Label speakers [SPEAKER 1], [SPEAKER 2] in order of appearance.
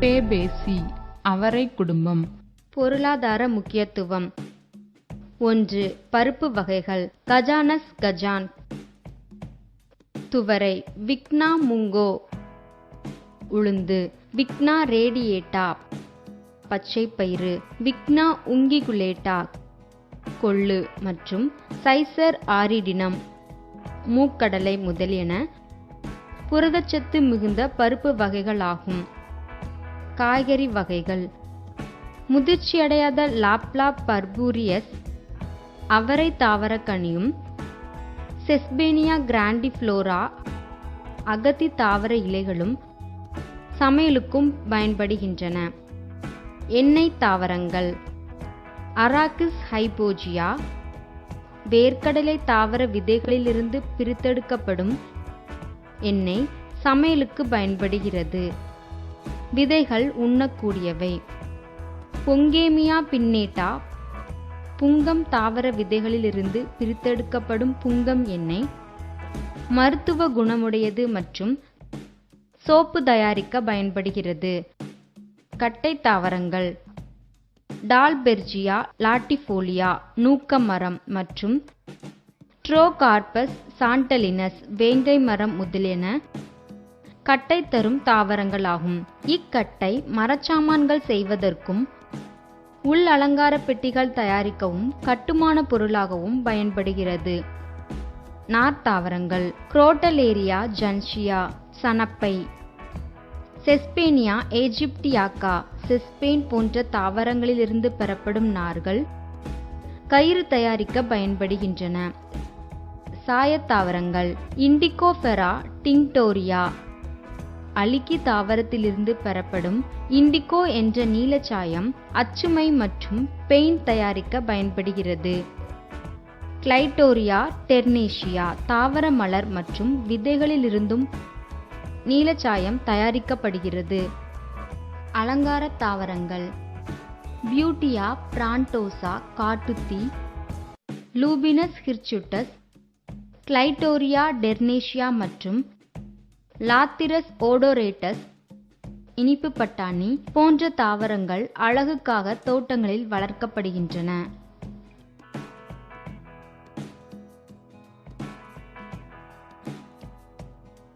[SPEAKER 1] பேபேசி அவரை குடும்பம்.
[SPEAKER 2] பொருளாதார முக்கியத்துவம். ஒன்று பருப்பு வகைகள் கஜானஸ் கஜான். துவரை விக்னா முங்கோ. உளுந்து விக்னா ரேடியேட்டா. பச்சை பயிறு விக்னா உங்கிகுலேட்டா. கொள்ளு மற்றும் சைசர் ஆரிடினம். மூக்கடலை முதலியன புரதச்சத்து மிகுந்த பருப்பு வகைகளாகும். காய்கறி வகைகள். முதிர்ச்சியடையாத லாப்லா பர்பூரியஸ் அவரை தாவரக்கனியும் செஸ்பேனியா கிராண்டிஃப்ளோரா அகத்தி தாவர இலைகளும் சமையலுக்கும் பயன்படுகின்றன. எண்ணெய் தாவரங்கள். அராக்கிஸ் ஹைபோஜியா வேர்க்கடலை தாவர விதைகளிலிருந்து பிரித்தெடுக்கப்படும் எண்ணெய் சமையலுக்கு பயன்படுகிறது. விதைகள் உண்ணக்கூடியவை. பொங்கேமியா பின்னேட்டா புங்கம் தாவர விதைகளிலிருந்து பிரித்தெடுக்கப்படும் புங்கம் எண்ணெய் மருத்துவ குணமுடையது மற்றும் சோப்பு தயாரிக்க பயன்படுகிறது. கட்டை தாவரங்கள் டால்பெர்ஜியா லாட்டிஃபோலியா நூக்க மரம் மற்றும் ட்ரோகார்பஸ் சாண்டலினஸ் வேங்கை மரம் முதலியன கட்டை தரும் தாவரங்களாகும். இக்கட்டை மரச்சாமான்கள் செய்வதற்கும் உள் அலங்கார பெட்டிகள் தயாரிக்கவும் கட்டுமான பொருளாகவும் பயன்படுகிறது. நார்த்தாவரங்கள் குரோட்டலேரியா ஜன்ஷியா சனப்பை செஸ்பேனியா ஏஜிப்டியாக்கா செஸ்பெயின் போன்ற தாவரங்களிலிருந்து பெறப்படும் நார்கள் கயிறு தயாரிக்க பயன்படுகின்றன. சாயத்தாவரங்கள் இண்டிகோஃபெரா டிங்டோரியா அலிக்கி தாவரத்திலிருந்து பெறப்படும் இண்டிகோ என்ற நீலச்சாயம் அச்சுமை மற்றும் பெயிண்ட் தயாரிக்க பயன்படுகிறது. கிளைட்டோரியா டெர்னேஷியா தாவர மலர் மற்றும் விதைகளிலிருந்தும் நீலச்சாயம் தயாரிக்கப்படுகிறது. அலங்கார தாவரங்கள். பியூட்டியா பிராண்டோசா காட்டுத்தீ லூபினஸ் ஹிர்ச்சுட்டஸ் கிளைட்டோரியா டெர்னேஷியா மற்றும் லாத்திரஸ் ஓடோரேட்டஸ் இனிப்பு பட்டாணி போன்ற தாவரங்கள் அழகுக்காக தோட்டங்களில் வளர்க்கப்படுகின்றன.